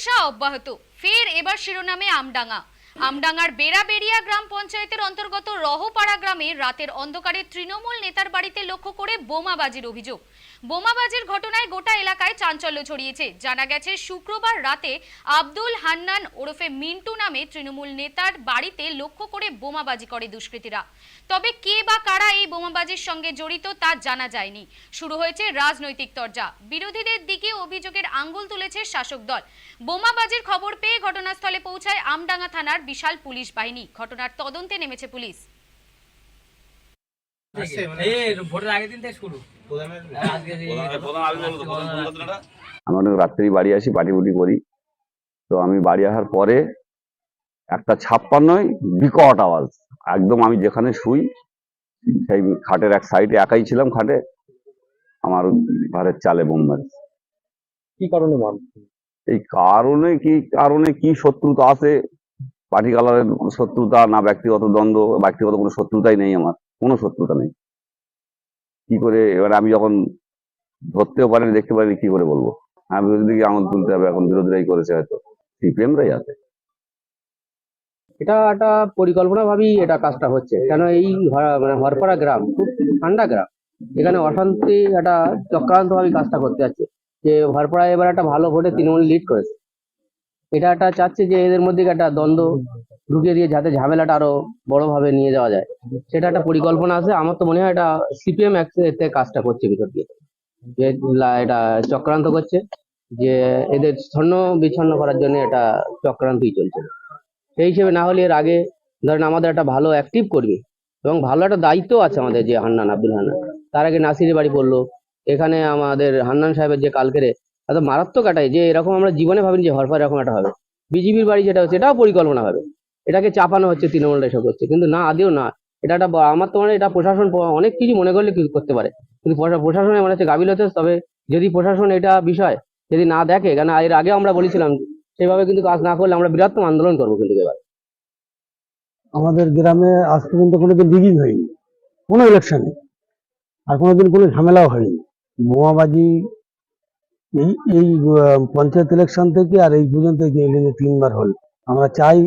হিংসা অব্যাহত। ফের এবার শিরোনামে আমডাঙ্গা। আমডাঙ্গার বেড়াবেড়িয়া গ্রাম পঞ্চায়েতের অন্তর্গত রহপাড়া গ্রামে রাতের অন্ধকারে তৃণমূল নেতার বাড়িতে লক্ষ্য করে বোমাবাজির অভিযোগ। বোমাবাজির ঘটনায় গোটা এলাকায় চাঞ্চল্য ছড়িয়েছে। জানা গেছে, শুক্রবার রাতে আব্দুল হান্নান ওরফে মিন্টু নামে তৃণমূল নেতার বাড়িতে লক্ষ্য করে বোমাবাজি করে দুষ্কৃতীরা। তবে কে বা কারা এই বোমাবাজির সঙ্গে জড়িত তা জানা যায়নি। শুরু হয়েছে রাজনৈতিক তরজা। বিরোধীদের দিকে অভিযোগের আঙ্গুল তুলেছে শাসক দল। বোমাবাজির খবর পেয়ে ঘটনাস্থলে পৌঁছায় আমডাঙ্গা থানার বিশাল পুলিশ বাহিনী। ঘটনার তদন্তে নেমেছে পুলিশ। এই ভোটের আগের দিন থেকে শুরু। আজকে এই- আমি অনেক রাত্রি বাড়ি আসি পাটি পুটি করি। তো আমি বাড়ি আসার পরে একটা ছাপ্পান্নয় বিকট আওয়াজ। একদম আমি যেখানে শুই সেই খাটের এক সাইডে একাই ছিলাম খাটে আমার ঘরের চালে বোম মারছে কি কারণে মান এই কারণে কি কারণে কি শত্রুতা আছে? পার্টি কালারের শত্রুতা না ব্যক্তিগত দ্বন্দ্ব, ব্যক্তিগত কোনো শত্রুতাই নেই আমার, কোনো শত্রুতা নেই। কি করে, এবার আমি যখন ধরতেও পারিনি, দেখতে পারিনি, কি করে বলব? হ্যাঁ বিরোধীকে আঙুল তুলতে হবে, এখন বিরোধীরাই করেছে হয়তো। সিপিএমরাই আছে। এটা একটা পরিকল্পনা ভাবেই এটা কাজটা হচ্ছে। কেন এই মানে হরপাড়া গ্রাম, খুব ঠান্ডা গ্রাম। এখানে অশান্তি, একটা চক্রান্ত ভাবে কাজটা করতে যাচ্ছে। যে হরপাড়ায় এবার একটা ভালো ভোটে তৃণমূল লিড করেছে। এটা একটা চাচ্ছে যে এদের মধ্যে একটা দ্বন্দ্ব ঢুকিয়ে দিয়ে যাতে ঝামেলাটা আরও বড়ভাবে নিয়ে যাওয়া যায়। সেটা একটা পরিকল্পনা আছে। আমার তো মনে হয় এটা সিপিএম এতে কাজটা করছে ভিতর দিয়ে। যে এটা চক্রান্ত করছে, যে এদের ছন্ন বিচ্ছন্ন করার জন্য এটা চক্রান্তই চলছে। সেই হিসেবে না হলে এর আগে ধরেন আমাদের একটা ভালো অ্যাক্টিভ কর্মী এবং ভালো একটা দায়িত্ব আছে আমাদের যে হান্নান আব্দুল হান্নান। তার আগে নাসিরের বাড়ি পড়ল। এখানে আমাদের হান্নান সাহেবের যে কালকেরে এত মারাত্মক এটাই যে এরকম আমরা জীবনে ভাবিনি যে হরফর এরকম একটা হবে। বিজেপির বাড়ি যেটা হচ্ছে, এটাও পরিকল্পনা হবে। এটাকে চাপানো হচ্ছে তৃণমূলটা এসব করছে। কিন্তু না, আদেও না। এটা একটা আমার তো মানে এটা প্রশাসন অনেক কিছু মনে করলে করতে পারে। কিন্তু প্রশা- প্রশাসনের মনে হচ্ছে গাবিলতে তবে যদি প্রশাসন এটা বিষয় যদি না দেখে কেন এর আগে আমরা বলেছিলাম, সেভাবে কিন্তু কাজ না করলে আমরা বৃহত্তম আন্দোলন করব কিন্তু এবার। আমাদের গ্রামে আজ পর্যন্ত কোনোদিন রিগিং হয়নি। কোনো ইলেকশনে আর কোনোদিন কোনো ঝামেলাও হয়নি। বোমাবাজি এই এই পঞ্চায়েত ইলেকশন থেকে আর এই পর্যন্ত তিনবার হল। আমরা চাই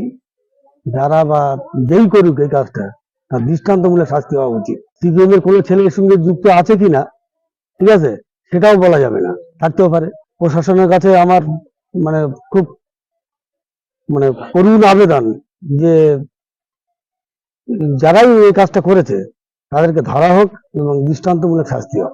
যারা বা যেই করুক এই কাজটা, তার দৃষ্টান্তমূলক শাস্তি হওয়া উচিত। সিপিএম এর কোনো ছেলের সঙ্গে যুক্ত আছে কিনা ঠিক আছে? সেটাও বলা যাবে না। থাকতেও পারে। প্রশাসনের কাছে আমার মানে খুব মানে করুণ আবেদন যে যারাই এই কাজটা করেছে, তাদেরকে ধরা হোক এবং দৃষ্টান্তমূলক শাস্তি হোক।